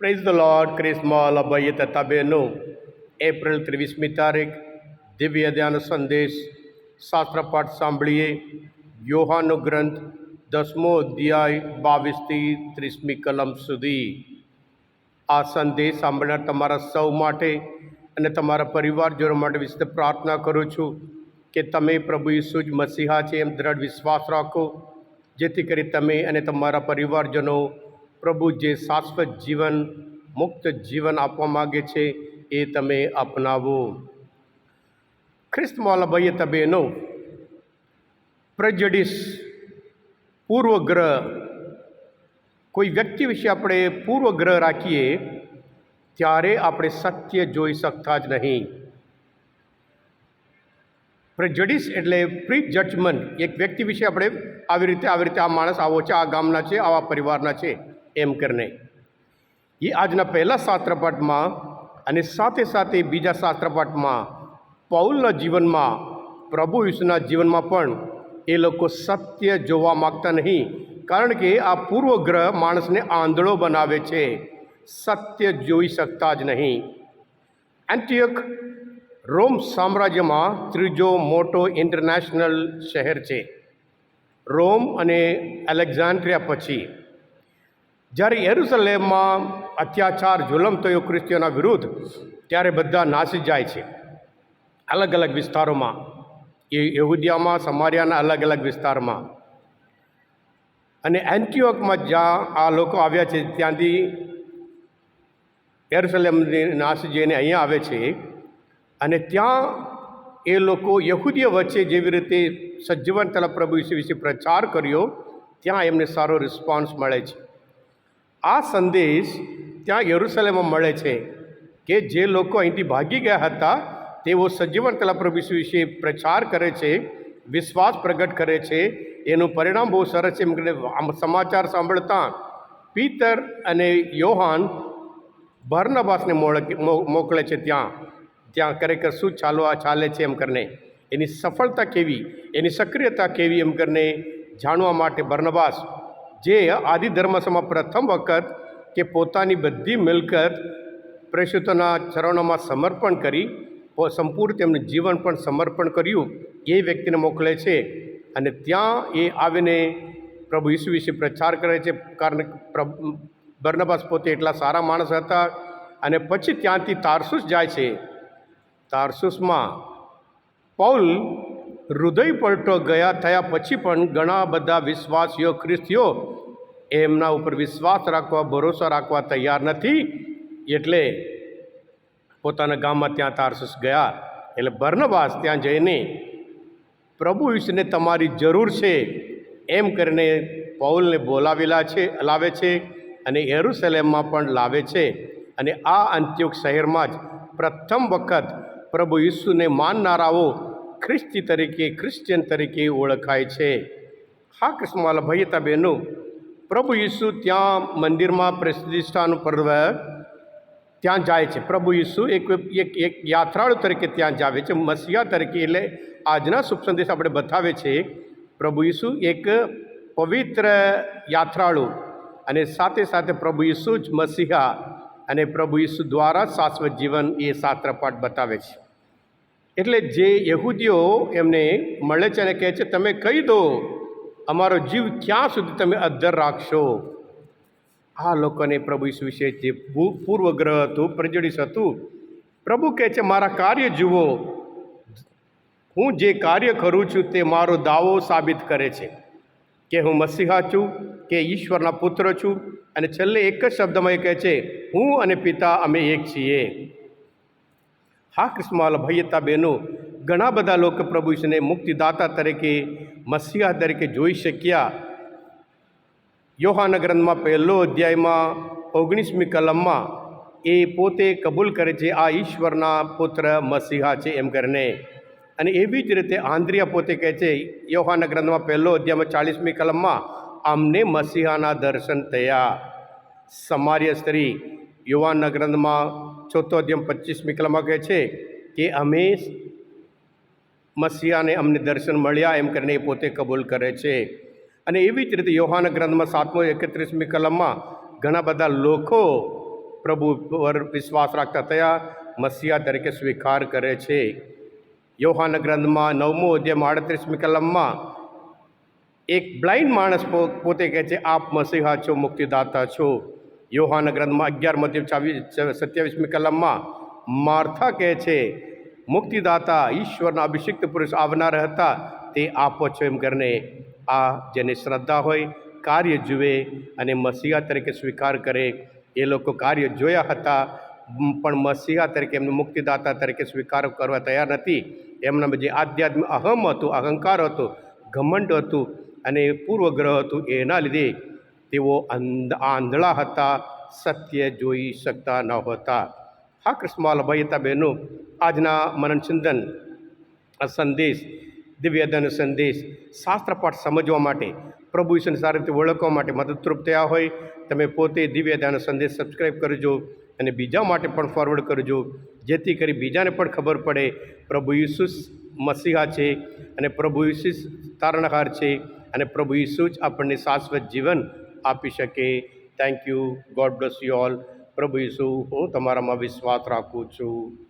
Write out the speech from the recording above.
Praise the lord ક્રિસ્મોલ અભય તથા બહેનો એપ્રિલ ત્રેવીસમી તારીખ દિવ્ય ધ્યાન સંદેશ શાસ્ત્રપાઠ સાંભળીએ યોહાનો ગ્રંથ દસમો અધ્યાય બાવીસથી ત્રીસમી કલમ સુધી આ સંદેશ સાંભળનાર તમારા સૌ માટે અને તમારા પરિવારજનો માટે વિશે પ્રાર્થના કરું છું કે તમે પ્રભુ ઈસુ જ મસીહા છે એમ દ્રઢ વિશ્વાસ રાખો. જેથી કરી તમે અને તમારા પરિવારજનો પ્રભુ જે શાશ્વત જીવન, મુક્ત જીવન આપવા માગે છે, એ તમે અપનાવો. ખ્રિસ્તમાલા ભાઈએ તબેનો પ્રજડિસ પૂર્વગ્રહ, કોઈ વ્યક્તિ વિશે આપણે પૂર્વગ્રહ રાખીએ, ત્યારે આપણે સત્ય જોઈ શકતા જ નહીં. પ્રેજડિસ એટલે પ્રી જજમેન્ટ એક વ્યક્તિ વિશે આપણે આવી રીતે આવી રીતે આ માણસ આવો છે, આ ગામના છે, આવા પરિવારના છે. એમ કરીને. એ આજના પહેલા શાસ્ત્રપાઠમાં અને સાથે સાથે બીજા શાસ્ત્રપાઠમાં પૌલના જીવનમાં, પ્રભુ ઈસુના જીવનમાં પણ એ લોકો સત્ય જોવા માગતા નહીં, કારણ કે આ પૂર્વગ્રહ માણસને આંધળો બનાવે છે. સત્ય જોઈ શકતા જ નહીં. એન્ટિયક રોમ સામ્રાજ્યમાં ત્રીજો મોટો ઇન્ટરનેશનલ શહેર છે. રોમ અને એલેક્ઝાન્ડ્રિયા પછી જ્યારે યેરુસલેમમાં અત્યાચાર, જુલમ થયો ખ્રિસ્તીઓના વિરુદ્ધ, ત્યારે બધા નાસી જાય છે. અલગ અલગ વિસ્તારોમાં. એ યહુદિયામાં, સમારિયાના અલગ અલગ વિસ્તારમાં. અને એન્ટીઓકમાં જ્યાં આ લોકો આવ્યા છે, ત્યાંથી યેરુસલેમની નાસી જઈને અહીંયા આવે છે. અને ત્યાં એ લોકો યહૂદીઓ વચ્ચે જેવી રીતે સજ્જવન તલ પ્રભુ વિશે પ્રચાર કર્યો, ત્યાં એમને સારો રિસ્પોન્સ મળે છે. આ સંદેશ ત્યાં યરુસલેમમાં મળે છે કે જે લોકો અહીંથી ભાગી ગયા હતા, તેઓ સજીવન કલા પ્રભુ વિશે પ્રચાર કરે છે, વિશ્વાસ પ્રગટ કરે છે. એનું પરિણામ બહુ સરસ છે. એમ આમ સમાચાર સાંભળતા પીતર અને યોહાન ભરનબાસને મોકલે છે ત્યાં. ત્યાં ખરેખર શું ચાલવા ચાલે છે એમ કરીને. એની સફળતા કેવી? એની સક્રિયતા કેવી? એમ કરીને જાણવા માટે બર્નબાસ જે આદિ ધર્મસમાં પ્રથમ વખત કે પોતાની બધી મિલકત પ્રેષિતોના ચરણોમાં સમર્પણ કરી સંપૂર્ણ તેમનું જીવન પણ સમર્પણ કર્યું, એ વ્યક્તિને મોકલે છે. અને ત્યાં એ આવીને પ્રભુ ઈસુ વિશે પ્રચાર કરે છે. કારણ બર્નબાસ પોતે એટલા સારા માણસ હતા અને પછી ત્યાંથી તારસુસ જાય છે. તારસુસમાં પૌલ હૃદય પલટો ગયા થયા પછી પણ ઘણા બધા વિશ્વાસીઓ ખ્રિસ્તીઓ એમના ઉપર વિશ્વાસ રાખવા, ભરોસો રાખવા તૈયાર નથી. એટલે પોતાના ગામમાં ત્યાં તારસસ ગયા. એટલે બર્નવાસ ત્યાં જઈને પ્રભુ ઈસુને તમારી જરૂર છે એમ કરીને પૌલને બોલાવેલા છે, લાવે છે અને એરુસલેમમાં પણ લાવે છે. અને આ અંત્યુક શહેરમાં જ પ્રથમ વખત પ્રભુ ઈસુને માનનારાઓ ખ્રિસ્તી તરીકે ક્રિશ્ચિયન તરીકે ઓળખાય છે. હા કૃષ્ણવાલા ભૈયતા બહેનો પ્રભુ ઈસુ ત્યાં મંદિરમાં પ્રતિષ્ઠાનું પર્વ ત્યાં જાય છે. પ્રભુ ઈસુ એક એક એક યાત્રાળુ તરીકે ત્યાં જાવે છે. મસીહા તરીકે એટલે આજના શુભ સંદેશ આપણે બતાવે છે. પ્રભુ ઈસુ એક પવિત્ર યાત્રાળુ અને સાથે સાથે પ્રભુ ઈસુ જ મસીહા અને પ્રભુ ઈસુ દ્વારા શાશ્વત જીવન એ શાસ્ત્રપાઠ બતાવે છે. એટલે જે યહૂદીઓ એમને મળે છે અને કહે છે, તમે કહી દો, અમારો જીવ ક્યાં સુધી તમે અદ્ધર રાખશો? આ લોકોને પ્રભુ ઈસુ વિશે જે પૂર્વગ્રહ હતું, પ્રજડિસ હતું, પ્રભુ કહે છે, મારા કાર્ય જુઓ. હું જે કાર્ય કરું છું તે મારો દાવો સાબિત કરે છે કે હું મસીહા છું, કે ઈશ્વરના પુત્ર છું. અને છેલ્લે એક જ શબ્દમાં એ કહે છે, હું અને પિતા અમે એક છીએ. હા કૃષ્ણમાલ ભૈયતા બહેનો ઘણા બધા લોકો પ્રભુ ઈશ્વરને મુક્તિદાતા તરીકે, મસીહા તરીકે જોઈ શક્યા. યોહાન ગ્રંથમાં પહેલો અધ્યાયમાં ઓગણીસમી કલમમાં એ પોતે કબૂલ કરે છે, આ ઈશ્વરના પુત્ર મસીહા છે, એમ કરીને. અને એવી જ રીતે આંદ્રિયા પોતે કહે છે યોહાન ગ્રંથમાં પહેલો અધ્યાયમાં ચાલીસમી કલમમાં, અમને મસીહાના દર્શન થયા. સમાર્ય સ્ત્રી યુવાનના ગ્રંથમાં ચોથો અધ્યમ પચીસમી કલમમાં કહે છે કે અમે મસીહાને અમને દર્શન મળ્યા એમ કરીને એ પોતે કબૂલ કરે છે. અને એવી જ રીતે યોહાના ગ્રંથમાં સાતમો એકત્રીસમી કલમમાં ઘણા બધા લોકો પ્રભુ પર વિશ્વાસ રાખતા થયા, મસીહા તરીકે સ્વીકાર કરે છે. યૌહાન ગ્રંથમાં નવમો અધ્યાયમાં આડત્રીસમી કલમમાં એક બ્લાઇન્ડ માણસ પોતે કહે છે, આપ મસીહા છો, મુક્તિદાતા છો. યોહાન ગ્રંથમાં અગિયાર મધ્ય છવ્વીસ સત્યાવીસમી કલમમાં માર્થા કહે છે, મુક્તિદાતા ઈશ્વરના અભિષિક્ત પુરુષ આવનાર હતા, તે આપો છો એમ કરીને આ જેને શ્રદ્ધા હોય, કાર્ય જુએ અને મસીહા તરીકે સ્વીકાર કરે. એ લોકો કાર્ય જોયા હતા પણ મસીહા તરીકે એમને મુક્તિદાતા તરીકે સ્વીકાર કરવા તૈયાર નથી. એમનામાં જે આધ્યાત્મિક અહમ હતું, અહંકાર હતો, ઘમંડ હતું અને પૂર્વગ્રહ હતું, એના લીધે તેઓ આંધળા હતા, સત્ય જોઈ શકતા ન હતા. હા કૃષ્ણમાલ ભાઈ હતા બહેનો, આજના મનનચિંતન સંદેશ દિવ્યદન સંદેશ શાસ્ત્રપાઠ સમજવા માટે, પ્રભુ ઈશ્વરને સારી રીતે ઓળખવા માટે મદદરૂપ થયા હોય, તમે પોતે દિવ્યદાન સંદેશ સબસ્ક્રાઈબ કરજો અને બીજા માટે પણ ફોરવર્ડ કરજો, જેથી કરી બીજાને પણ ખબર પડે પ્રભુ ઈસુ મસીહા છે અને પ્રભુ ઈસુ તારણહાર છે અને પ્રભુ ઈસુ જ આપણને શાશ્વત જીવન આપી શકે. Thank you God bless you all પ્રભુ ઈસુ, હું તમારામાં વિશ્વાસ રાખું છું.